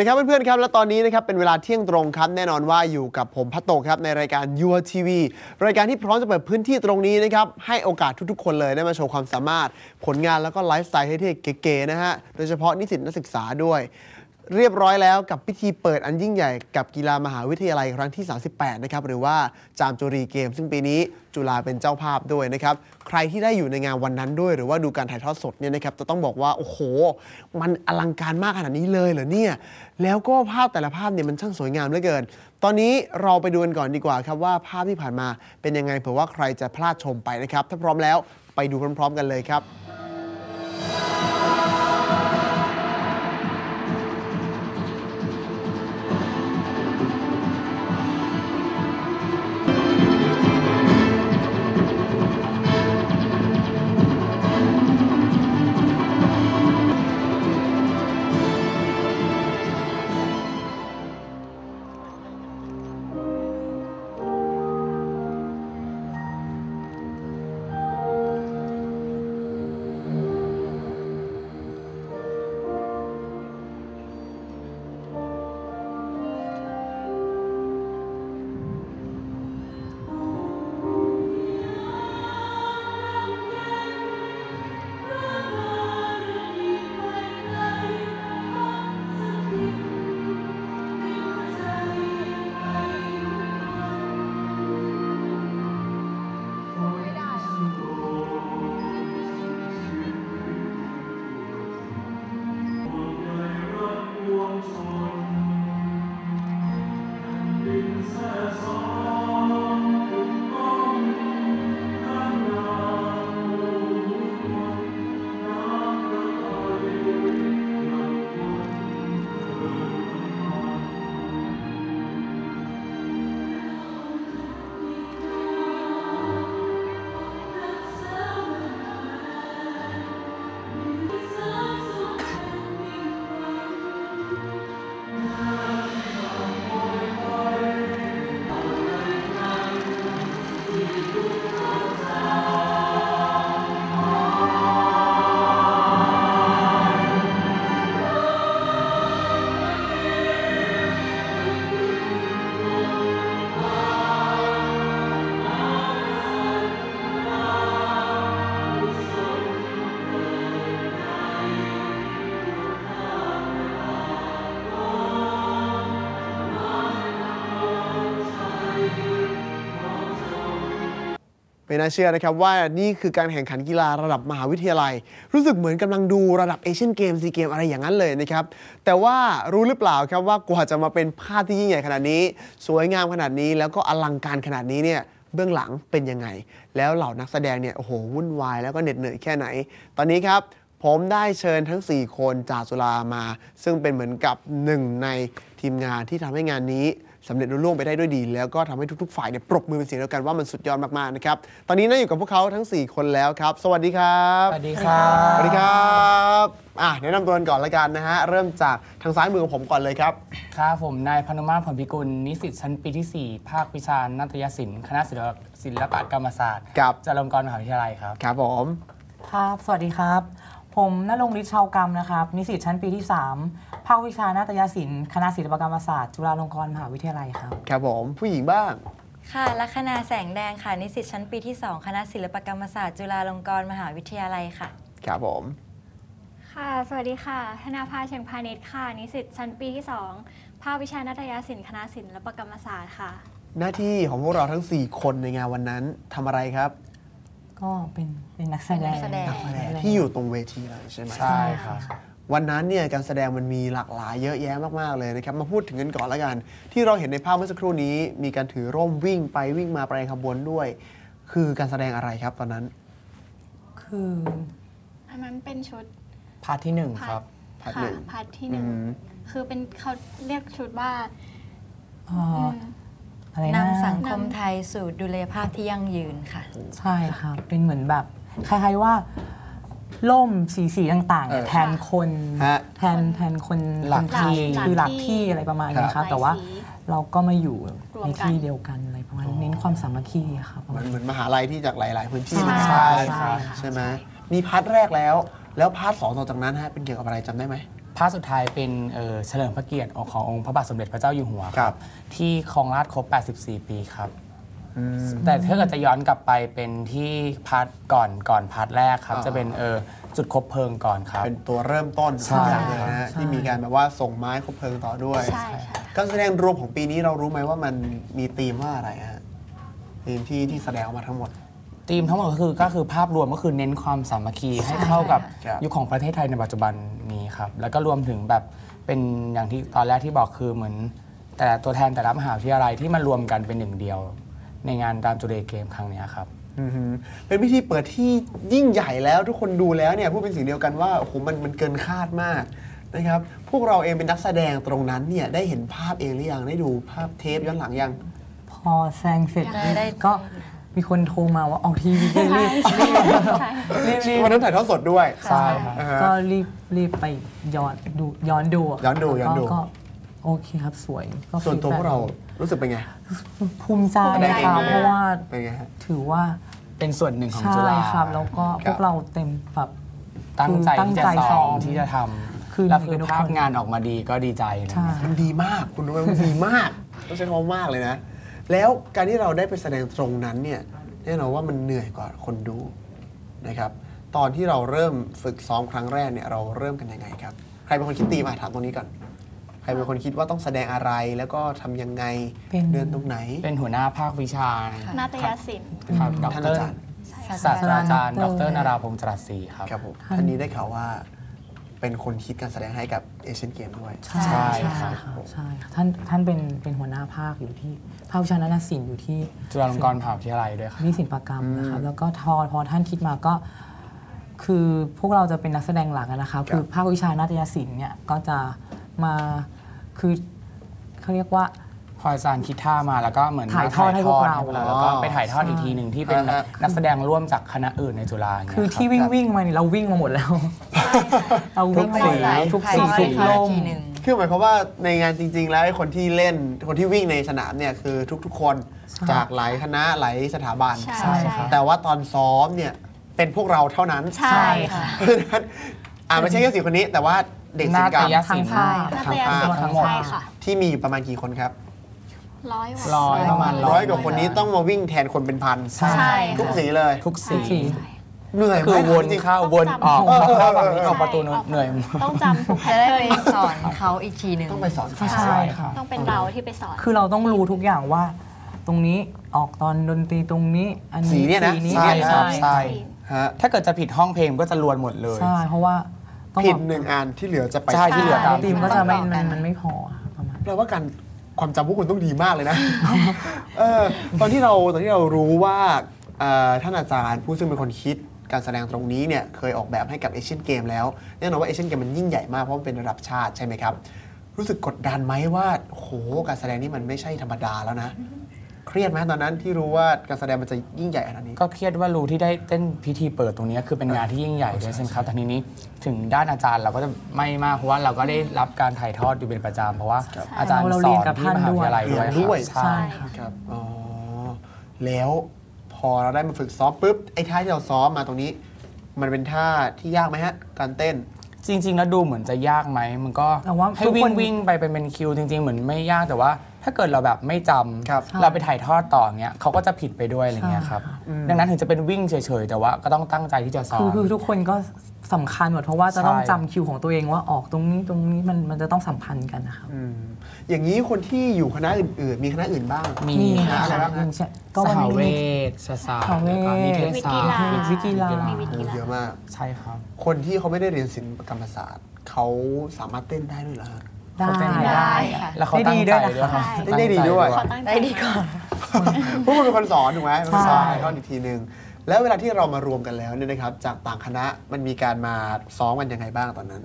ดีครับเพื่อนๆครับ และตอนนี้นะครับเป็นเวลาเที่ยงตรงครับ แน่นอนว่าอยู่กับผมพัตโตครับในรายการ Your TV รายการที่พร้อมจะเปิดพื้นที่ตรงนี้นะครับให้โอกาสทุกๆ คนเลยได้มาโชว์ความสามารถ ผลงานแล้วก็ไลฟ์สไตล์เท่ๆเก๋ๆนะฮะโดยเฉพาะนิสิตนักศึกษาด้วย เรียบร้อยแล้วกับพิธีเปิดอันยิ่งใหญ่กับกีฬามหาวิทยาลัยครั้งที่ 38 นะครับ หรือว่าจามจุรีเกม ซึ่งปีนี้จุฬาเป็นเจ้าภาพด้วยนะครับ ใครที่ได้อยู่ในงานวันนั้นด้วย หรือว่าดูการถ่ายทอดสดเนี่ยนะครับจะต้องบอกว่า โอ้โห มันอลังการมากขนาดนี้เลยเหรอเนี่ย แล้วก็ภาพแต่ละภาพเนี่ยมันช่างสวยงามเหลือเกิน ตอนนี้เราไปดูกันก่อนดีกว่าครับว่าภาพที่ผ่านมาเป็นยังไงเผื่อว่าใครจะพลาดชมไปนะครับถ้าพร้อมแล้วไปดูพร้อม ๆ กันเลยครับ ไม่น่าเชื่อนะครับว่านี่คือการแข่งขันกีฬาระดับมหาวิทยาลัย รู้สึกเหมือนกำลังดูระดับเอเชียนเกมซีเกมอะไรอย่างนั้นเลยนะครับ แต่ว่ารู้หรือเปล่าครับว่ากว่าจะมาเป็นภาพที่ยิ่งใหญ่ขนาดนี้ สวยงามขนาดนี้แล้วก็อลังการขนาดนี้เนี่ยเบื้องหลังเป็นยังไง แล้วเหล่านักแสดงเนี่ยโอ้โหวุ่นวายแล้วก็เหน็ดเหนื่อยแค่ไหน ตอนนี้ครับผมได้เชิญทั้ง 4 คนจากจุฬามา ซึ่งเป็นเหมือนกับหนึ่งในทีมงานที่ทำให้งานนี้ สำเร็จรุ่ล่วงไปได้ด้วยดี แล้วก็ทำให้ทุกๆ ฝ่ายเนี่ยปรบมือเป็นเสียงเดียวกันว่ามันสุดยอดมากๆนะครับตอนนี้นั่งอยู่กับพวกเขาทั้ง 4 คนแล้วครับ สวัสดีครับสวัสดีครับสวัสดีครับอะแนะนำตัวกันก่อนละกันนะฮะเริ่มจากทางซ้ายมือของผมก่อนเลยครับครับผมนายพานุมาตรผลพิกุลนิสิตชั้นปีที่ 4 ภาควิชานาฏยศิลป์คณะศิลปศิลปกรรมศาสตร์ครับจุฬาลงกรณ์มหาวิทยาลัยครับครับผมครับสวัสดีครับ ผมนรงค์ฤทธิ์ชาวกรรมนะครับนิสิตชั้นปีที่ 3 ภาควิชานาฏยศิลป์คณะศิลปกรรมศาสตร์จุฬาลงกรณ์มหาวิทยาลัยครับ ครับผมผู้หญิงบ้าง ค่ะลัคนาแสงแดงค่ะนิสิตชั้นปีที่ 2 คณะศิลปกรรมศาสตร์จุฬาลงกรณ์มหาวิทยาลัยค่ะ ครับผม ค่ะ สวัสดีค่ะ ธนาภาเชียงพาณิชย์ค่ะ นิสิตชั้นปีที่ 2 ภาควิชานาฏยศิลป์คณะศิลปกรรมศาสตร์ค่ะ หน้าที่ของพวกเราทั้ง 4 คนในงานวันนั้นทำอะไรครับ ก็เป็นเป็นนักแสดง เป็นนักแสดงนักแสดง ที่อยู่ตรงเวทีเลยใช่ไหมใช่ครับ วันนั้นเนี่ยการแสดงมันมีหลากหลายเยอะแยะมากๆเลยนะครับ มาพูดถึงกันก่อนแล้วกัน ที่เราเห็นในภาพเมื่อสักครู่นี้ มีการถือร่มวิ่งไปวิ่งมาไปขบวนด้วย คือการแสดงอะไรครับตอนนั้น คืออันนั้นเป็นชุดพาร์ทที่หนึ่งครับพาร์ทหค่ะนึ่งพาร์ทที่หนึ่งอืม คือเป็นเขาเรียกชุดว่า เอ่อม อะไรนะนำสังคมไทยสู่ดุลยภาพที่ยั่งยืนค่ะ ใช่ค่ะเป็นเหมือนแบบคล้ายๆว่าล่มสีสีต่างๆเนี่ยเออแทนคนฮะแทนแทนคนหลักคนไทยที่คือหลักหลักที่ที่อะไรประมาณนี้ครัค่ะบแต่ว่าหลายสีเราก็มาอยู่รวมในกันที่เดียวกันอะไรประมาณนี้เน้นความสามัคคีค่ะประเหมืมาอณนนี้เหมือนมหาลัยที่จากหลาย ๆ พื้นที่ใช่มาใช่ใช่ค่ะ ใช่ไหมมีพาร์ทแรกแล้ว แล้วพาร์ทสองต่อจากนั้นฮะเป็นเกี่ยวกับอะไรจำได้ไหม ภาคสุดท้ายเป็นเอ่อเฉลิมพระเกียรติขององค์พระบาทสมเด็จพระเจ้าอยู่หัวครับที่ครองราชย์ครบ 84 ปีครับแต่ถ้าเกิดจะย้อนกลับไปเป็นที่พาร์ทก่อนก่อนพาร์ทแรกครับ อ่า จะเป็นเออจุดคบเพลิงก่อนครับ เป็นตัวเริ่มต้นใช่ทุกอย่างเลยนะฮะที่มีการแบบว่าส่งไม้คบเพลิงต่อด้วยใช่ใช่ การแสดงรวมของปีนี้เรารู้ไหมว่ามันมีธีมว่าอะไรฮะธีมที่ที่แสดงออกมาทั้งหมด ธีมทั้งหมดก็คือก็คือภาพรวมก็คือเน้นความสามัคคีให้เข้ากับครับ ยุคของประเทศไทยในปัจจุบันนี้ครับ แล้วก็รวมถึงแบบเป็นอย่างที่ตอนแรกที่บอกคือเหมือน แต่ละตัวแทนแต่ละมหาวิทยาลัยที่มารวมกันเป็นหนึ่งเดียว ในงานรามจูเดย์เกมครั้งเนี้ยครับ อือหือเป็นพิธีเปิดที่ยิ่งใหญ่แล้วทุกคนดูแล้วเนี่ยพูดเป็นสิ่งเดียวกันว่าโอ้โหมันมันเกินคาดมากนะครับพวกเราเองเป็นนักแสดงตรงนั้นเนี่ยได้เห็นภาพเองหรือยังได้ดูภาพเทปย้อนหลังยัง พอแซงเสร็จได้ได้ ก็ มีคนโทรมาว่าออกทีวีก็รีบรีบรีบรีบวันนั้นถ่ายทอดสดด้วยใช่ครับอ่าฮะก็รีบรีบไปย้อนดูย้อนดูะย้อนดูย้อนดูก็ก็โอเคครับสวยก็ส่วนตัวพวกเรารู้สึกเป็นไง ภูมิใจแสดงเองค่ะเลยเพราะว่าเป็นไงฮะถือว่าเป็นส่วนหนึ่งของใช่จุฬาครับ แล้วก็พวกเราเต็มแบบตั้งใจคือตั้งที่จะใจซ้ซ้ออมมที่จะทคือำแล้วคือทุกภาพคนงานออกมาดีก็ดีใจนะใช่มันดีมากคุณรู้ไหมมันดีมากต้องใช้คำว่ามากเลยนะ แล้วการที่เราได้ไปแสดงตรงนั้นเนี่ยแน่นอนว่ามันเหนื่อยกว่าคนดูนะครับตอนที่เราเริ่มฝึกซ้อมครั้งแรกเนี่ยเราเริ่มกันยังไงครับ ใครเป็นคนคิดตีมาถามตรงนี้ก่อน ใครเป็นคนคิดว่าต้องแสดงอะไรแล้วก็ทำยังไงเป็น เดินตรงไหนเป็นหัวหน้าภาควิชานาฏยศิลป์ ครับดท่านรอาจารย์ศาสตราจารย์ดดรรนาราพงษ์จรัสศรีครับ ครับผมท่านนี้ได้ข่าวว่า เป็นคนคิดการแสดงให้กับเอเชียนเกมด้วย ใช่ใช่ใช่ครัค่ะบใช่ค่ะท่านท่านเป็นเป็นหัวหน้าภาคอยู่ที่ภาควิชานาฏศิลป์อยู่ที่จุฬาลงกรณ์มหาวิทยาลัยด้วยครับ วิศิลปกรรมนะครับแล้วก็ทอพอท่านคิดมาก็ คือพวกเราจะเป็นนักแสดงหลักอะนะครับคือภาควิชานาฏยศิลป์เนี่ยก็จะมาคือเขาเรียกว่า พออาจารย์คิดท่ามาแล้วก็เหมือนถ่ายทอดให้พวกเราถ่ยทอดให้แล้วก็ไปถ่ายทอดอีกทีหนึ่งที่เป็นอ่าฮะนักแสดงร่วมจากคณะอื่นในจุฬาอย่างเงี้ยคือรับที่วิ่งวิ่งมาเนี่ยเราวิ่งมาหมดแล้วเราวิ่งมาหมดแล้วทุทุกกสีสีถ่ายทอดทุกลอีกมทีหนึ่งคือหมายความว่าในงานจริง ๆ แล้วไอ้คนที่เล่นคนที่วิ่งในสนามเนี่ยคือทุกๆคนใช่จากหลายคณะหลายสถาบันใช่ใช่ครับแต่ว่าตอนซ้อมเนี่ยเป็นพวกเราเท่านั้นใช่ค่ะเพราะฉะนั้นอ่าไม่ใช่แค่สี่คนนี้แต่ว่าเด็กศิลปกรรมนาฏยศิลป์ทั้งภาคนาทั้ฏงยภาคศิลป์ทั้งหมดใช่ค่ะที่มีอยู่ประมาณกี่คนครับ ร้อยกว่า ร้อยประมาณร้อยกว่าคนนี้ต้องมาวิ่งแทนคนเป็นพันใช่ใช่ทุกสีเลย ทุกสีสีเหนื่อยไหมคือวนจริงๆเข้าวนออกเออเออเออเข้าฝั่งนี้ออกประตูนู้นใช่เหนื่อยต้องจำทุกแพจะทได้เทิไปร์นสอนเขาอีกทีหนึ่งต้องไปสอนใช่ใช่ครับต้องเป็นเราที่ไปสอน คือเราต้องรู้ทุกอย่างว่า ตรงนี้ออกตอนดนตรีตรงนี้ อันสีนี้เนี่ยนะสีนี้ใช่ครับใช่ใช่ฮะถ้าเกิดจะผิดห้องเพลงก็จะลวนหมดเลยใช่เพราะว่าต้องผิดแบบหนึ่งอันที่เหลือจะไปใช่ที่เหลือตามทีมก็จะไม่ต่อกัมันนมันไม่พอครับประมาณแปลว่าการ ความจำพวกคุณต้องดีมากเลยนะ เออตอนที่เราตอนที่เรารู้ว่าเอ่อท่านอาจารย์ผู้ซึ่งเป็นคนคิดการแสดงตรงนี้เนี่ยเคยออกแบบให้กับเอเชียนเกมแล้วแน่นอนว่าเอเชียนเกมมันยิ่งใหญ่มากเพราะมันเป็นระดับชาติใช่ไหมครับ รู้สึกกดดันไหมว่าโหการแสดงนี่มันไม่ใช่ธรรมดาแล้วนะ เครียดไหมตอนนั้นที่รู้ว่าการแสดงมันจะยิ่งใหญ่ขนาดนี้ ก็เครียดว่ารู้ที่ได้เต้นพิธีเปิดตรงนี้คือเป็นงานที่ยิ่งใหญ่ด้วยใช่ไหมครับแต่ทีนี้ถึงด้านอาจารย์เราก็จะไม่มากเพราะว่าเราก็ได้รับการถ่ายทอดอยู่เป็นประจำเพราะว่าครับอาจารย์เราสเรียอนนกับที่ท่านมหาวิทยาลัยด้วยด้วยครับใช่ใช่ครับครับอ๋อแล้วพอเราได้มาฝึกซ้อมปุ๊บไอ้ท่าที่เราซ้อมมาตรงนี้ มันเป็นท่าที่ยากไหมฮะ การเต้นจริง ๆ แล้วดูเหมือนจะยากไหมมันก็แต่ว่าให้ทุกวิ่คงนวิ่งไปเป็นเป็นคิวจริง ๆ เหมือนไม่ยากแต่ว่า ถ้าเกิดเราแบบไม่จำครับเราไปถ่ายทอดต่อเงี้ยเขาก็จะผิดไปด้วยอะไรเงี้ยครับดังนั้นถึงจะเป็นวิ่งเฉยๆ แต่ว่าก็ต้องตั้งใจที่จะซ้อคือม คือทุกคนก็สำคัญหมดเพราะว่าจะต้องใช่ จำคิวของตัวเองว่าออกตรงนี้ตรงนี้มันมันจะต้องสัมพันธ์กันนะครับอืมอย่างนี้คนที่อยู่คณะอื่นๆ มีคณะอื่นบ้าง มีมีคณะค่ะ อะไรบ้างฮะใช่ก็สวันหนี้เวมีชศาสตร์สหเวชแล้วก็นิเทศศาสตร์วิกีฬา มีวิกีฬา เยอะมาก ใช่ครับ คนที่เขาไม่ได้เรียนศิลปกรรมศาสตร์ เขาสามารถเต้นได้ด้วยเหรอฮะ ได้เขาเต้นได้ ได้ค่ะ แล้วเขาตั้งใจด้วยครับเต้นได้ดีด้วยขอตั้งใจได้ดีก่อนพวกคุณเป็นคนสอนถูกไหมเป็นคนสอนใช่ให้เขาอีกทีหนึ่งแล้วเวลาที่เรามารวมกันแล้วเนี่ยนะครับ จากต่างคณะมันมีการมาซ้อมกันยังไงบ้างตอนนั้น